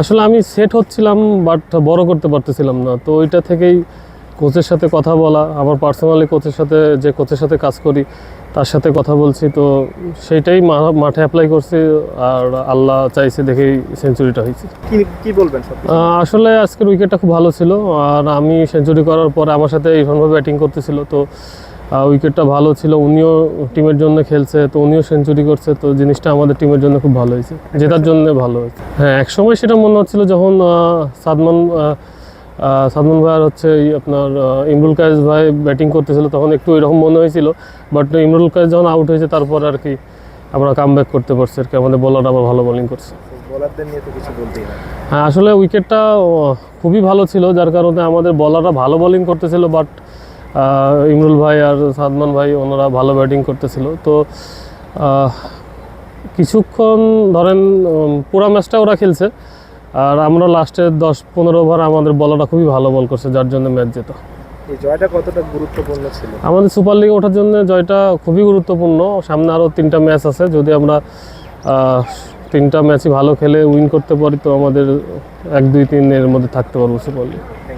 আসলে আমি সেট হচ্ছিলাম বাট বড় করতে পারতেছিলাম না। তো ওইটা থেকেই কোচের সাথে কথা বলা আমার পার্সোনালি কোচের সাথে যে কোচের সাথে কাজ করি তার সাথে কথা বলছি। তো সেইটাই মাঠে অ্যাপ্লাই করছি আর আল্লাহ চাইছে দেখেই সেঞ্চুরিটা হয়েছে। কি বলবেন আসলে আজকের উইকেটটা খুব ভালো ছিল আর আমি সেঞ্চুরি করার পর আমার সাথে এইভাবে ব্যাটিং করতেছিল। তো উইকেটটা ভালো ছিল উনিও টিমের জন্য খেলছে তো উনিও সেঞ্চুরি করছে তো জিনিসটা আমাদের টিমের জন্য খুব ভালো হয়েছে। জেতার জন্য ভালো হয়েছে। হ্যাঁ এক সময় সেটা মনে হচ্ছিল যখন সাদমান সাদমান ভাই আর হচ্ছে এই আপনার ইমরুল কায়েস ভাই ব্যাটিং করতেছিল তখন একটু এরকম মনে হয়েছিল বাট ইমরুল কায়েস যখন আউট হয়েছে তারপর আর কি আমরা কাম ব্যাক করতে পারছি আর কি আমাদের বলার আবার ভালো বোলিং করছে। বোলারদের নিয়ে তো কিছু বলতেই না হ্যাঁ আসলে উইকেটটা খুবই ভালো ছিল যার কারণে আমাদের বলাররা ভালো বোলিং করতেছিল বাট ইমরুল ভাই আর সাদমান ভাই ওনারা ভালো ব্যাটিং করতেছিল। তো কিছুক্ষণ ধরেন পুরা ম্যাচটা ওরা খেলছে। আর আমরা লাস্টের দশ পনেরো ওভার আমাদের বলাররা খুবই ভালো বল করছে যার জন্য ম্যাচ যেত এই জয়টা কতটা গুরুত্বপূর্ণ ছিল? আমাদের সুপার লিগে ওঠার জন্য জয়টা খুবই গুরুত্বপূর্ণ। সামনে আরও তিনটা ম্যাচ আছে। যদি আমরা তিনটা ম্যাচই ভালো খেলে উইন করতে পারি তো আমাদের এক দুই তিন এর মধ্যে থাকতে পারব সুপার লিগ